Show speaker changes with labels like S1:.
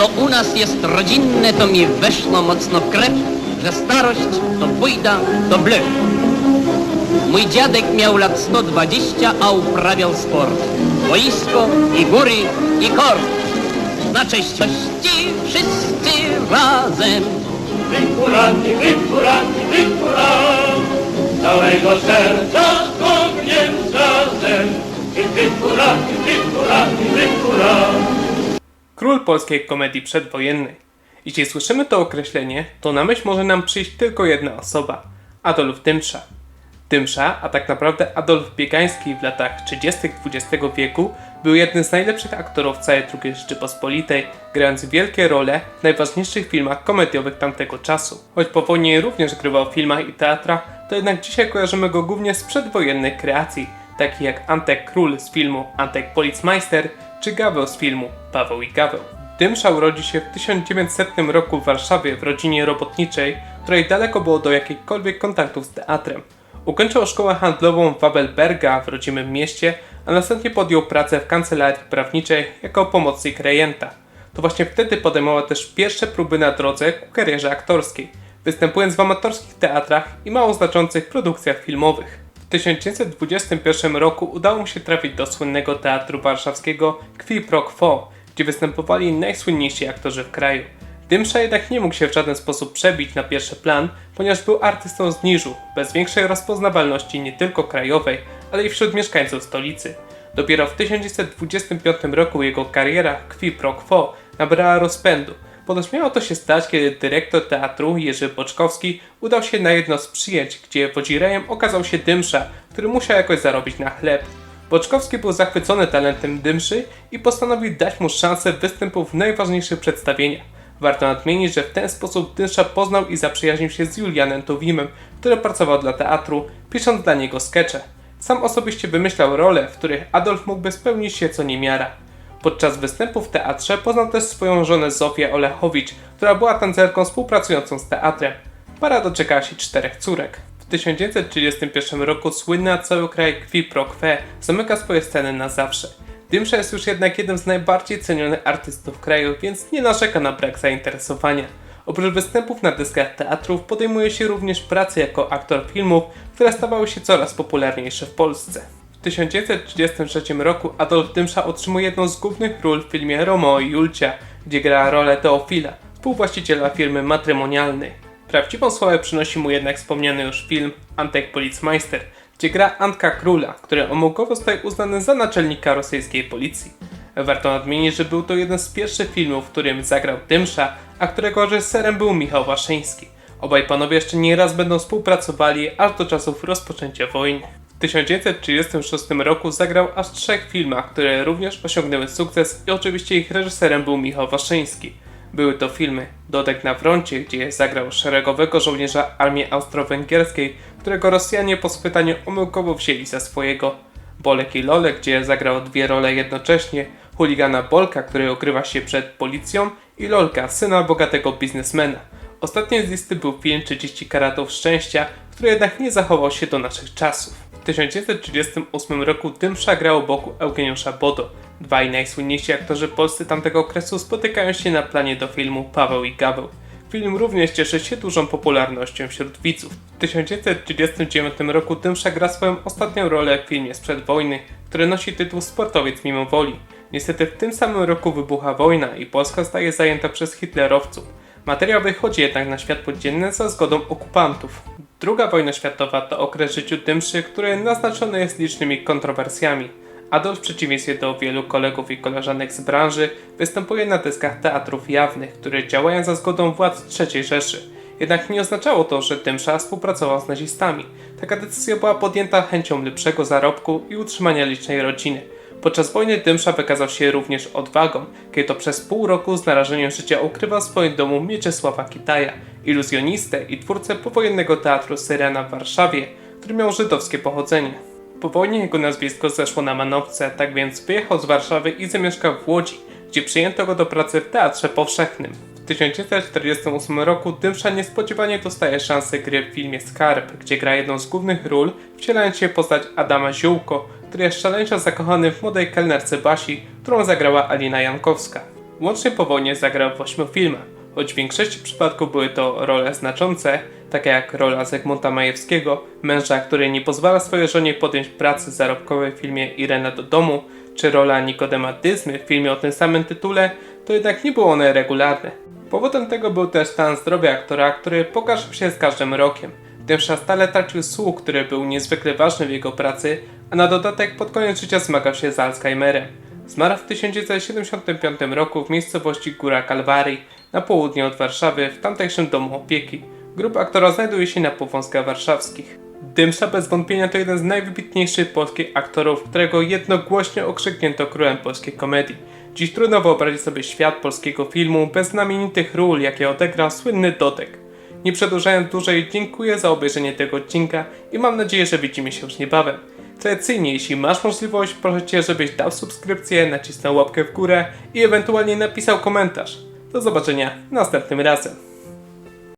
S1: co u nas jest rodzinne, to mi weszło mocno w krew, że starość to bójda, to blef. Mój dziadek miał lat 120, a uprawiał sport. Boisko i góry i kort. Na cześć gości wszyscy razem.
S2: Wykurani, wykurani, wykuram, całego serca z ogniem razem. Wykurani, wykurani, wykuram.
S3: Król polskiej komedii przedwojennej. Jeśli słyszymy to określenie, to na myśl może nam przyjść tylko jedna osoba Adolf Dymsza. Dymsza, a tak naprawdę Adolf Biegański w latach 30. XX wieku, był jednym z najlepszych aktorów całej II Rzeczypospolitej, grając wielkie role w najważniejszych filmach komediowych tamtego czasu. Choć po wojnie również grywał w filmach i teatrach, to jednak dzisiaj kojarzymy go głównie z przedwojennych kreacji, takich jak Antek Król z filmu Antek Policmeister, czy Gaweł z filmu Paweł i Gaweł. Dymsza urodził się w 1900 roku w Warszawie w rodzinie robotniczej, której daleko było do jakichkolwiek kontaktów z teatrem. Ukończył szkołę handlową Wabelberga w rodzimym mieście, a następnie podjął pracę w kancelarii prawniczej jako pomocnik rejenta. To właśnie wtedy podejmował też pierwsze próby na drodze ku karierze aktorskiej, występując w amatorskich teatrach i mało znaczących produkcjach filmowych. W 1921 roku udało mu się trafić do słynnego teatru warszawskiego Qui Pro Quo, gdzie występowali najsłynniejsi aktorzy w kraju. Dymsza jednak nie mógł się w żaden sposób przebić na pierwszy plan, ponieważ był artystą z niżu, bez większej rozpoznawalności nie tylko krajowej, ale i wśród mieszkańców stolicy. Dopiero w 1925 roku jego kariera Qui Pro Quo nabrała rozpędu. Ponoć miało to się stać, kiedy dyrektor teatru Jerzy Boczkowski udał się na jedno z przyjęć, gdzie wodzirejem okazał się Dymsza, który musiał jakoś zarobić na chleb. Boczkowski był zachwycony talentem Dymszy i postanowił dać mu szansę występu w najważniejszych przedstawieniach. Warto nadmienić, że w ten sposób Dymsza poznał i zaprzyjaźnił się z Julianem Tuwimem, który pracował dla teatru, pisząc dla niego skecze. Sam osobiście wymyślał role, w których Adolf mógłby spełnić się co niemiara. Podczas występu w teatrze poznał też swoją żonę Zofię Olechowicz, która była tancerką współpracującą z teatrem. Para doczekała się czterech córek. W 1931 roku słynny na cały kraj Qui Pro Que zamyka swoje sceny na zawsze. Dymsza jest już jednak jednym z najbardziej cenionych artystów kraju, więc nie narzeka na brak zainteresowania. Oprócz występów na dyskach teatrów podejmuje się również pracy jako aktor filmów, które stawały się coraz popularniejsze w Polsce. W 1933 roku Adolf Dymsza otrzymuje jedną z głównych ról w filmie Romeo i Julcia, gdzie gra rolę Teofila, współwłaściciela firmy matrymonialnej. Prawdziwą sławę przynosi mu jednak wspomniany już film Antek Policmeister, gdzie gra Antka Króla, który omyłkowo zostaje uznany za naczelnika rosyjskiej policji. Warto nadmienić, że był to jeden z pierwszych filmów, w którym zagrał Dymsza, a którego reżyserem był Michał Waszyński. Obaj panowie jeszcze nie raz będą współpracowali aż do czasów rozpoczęcia wojny. W 1936 roku zagrał aż w trzech filmach, które również osiągnęły sukces i oczywiście ich reżyserem był Michał Waszyński. Były to filmy Dodek na froncie, gdzie zagrał szeregowego żołnierza armii austro-węgierskiej, którego Rosjanie po schwytaniu omyłkowo wzięli za swojego. Bolek i Lolek, gdzie zagrał dwie role jednocześnie, chuligana Bolka, który ukrywa się przed policją i Lolka, syna bogatego biznesmena. Ostatnim z listy był film 30 karatów szczęścia, który jednak nie zachował się do naszych czasów. W 1938 roku Dymsza grał u boku Eugeniusza Bodo. Dwaj najsłynniejsi aktorzy polscy tamtego okresu spotykają się na planie do filmu Paweł i Gaweł. Film również cieszy się dużą popularnością wśród widzów. W 1939 roku Dymsza gra swoją ostatnią rolę w filmie Sprzed wojny, który nosi tytuł Sportowiec mimo woli. Niestety w tym samym roku wybucha wojna i Polska zostaje zajęta przez hitlerowców. Materiał wychodzi jednak na światło dzienne za zgodą okupantów. Druga wojna światowa to okres życiu Dymszy, który naznaczony jest licznymi kontrowersjami. Adolf w przeciwieństwie do wielu kolegów i koleżanek z branży występuje na dyskach teatrów jawnych, które działają za zgodą władz III Rzeszy. Jednak nie oznaczało to, że Dymsza współpracował z nazistami. Taka decyzja była podjęta chęcią lepszego zarobku i utrzymania licznej rodziny. Podczas wojny Dymsza wykazał się również odwagą, kiedy to przez pół roku z narażeniem życia ukrywał w swoim domu Mieczysława Kitaja, iluzjonistę i twórcę powojennego teatru Syrena w Warszawie, który miał żydowskie pochodzenie. Po wojnie jego nazwisko zeszło na manowce, tak więc wyjechał z Warszawy i zamieszkał w Łodzi, gdzie przyjęto go do pracy w Teatrze Powszechnym. W 1948 roku Dymsza niespodziewanie dostaje szansę gry w filmie Skarb, gdzie gra jedną z głównych ról, wcielając się w postać Adama Ziółko, który jest szaleńczo zakochany w młodej kelnerce Basi, którą zagrała Alina Jankowska. Łącznie po wojnie zagrał w ośmiu filmach, choć w większości przypadków były to role znaczące, takie jak rola Zygmunta Majewskiego, męża, który nie pozwala swojej żonie podjąć pracy zarobkowej w filmie Irena do domu, czy rola Nikodema Dyzmy w filmie o tym samym tytule, to jednak nie były one regularne. Powodem tego był też stan zdrowia aktora, który pogarszał się z każdym rokiem. Dymsza stale tracił słuch, który był niezwykle ważny w jego pracy, a na dodatek pod koniec życia zmagał się z Alzheimerem. Zmarł w 1975 roku w miejscowości Góra Kalwarii na południe od Warszawy w tamtejszym domu opieki. Grób aktora znajduje się na Powązkach Warszawskich. Dymsza bez wątpienia to jeden z najwybitniejszych polskich aktorów, którego jednogłośnie okrzyknięto królem polskiej komedii. Dziś trudno wyobrazić sobie świat polskiego filmu bez znamienitych ról, jakie odegrał słynny Dodek. Nie przedłużając dłużej, dziękuję za obejrzenie tego odcinka i mam nadzieję, że widzimy się już niebawem. Tradycyjnie, jeśli masz możliwość, proszę Cię, żebyś dał subskrypcję, nacisnął łapkę w górę i ewentualnie napisał komentarz. Do zobaczenia następnym razem.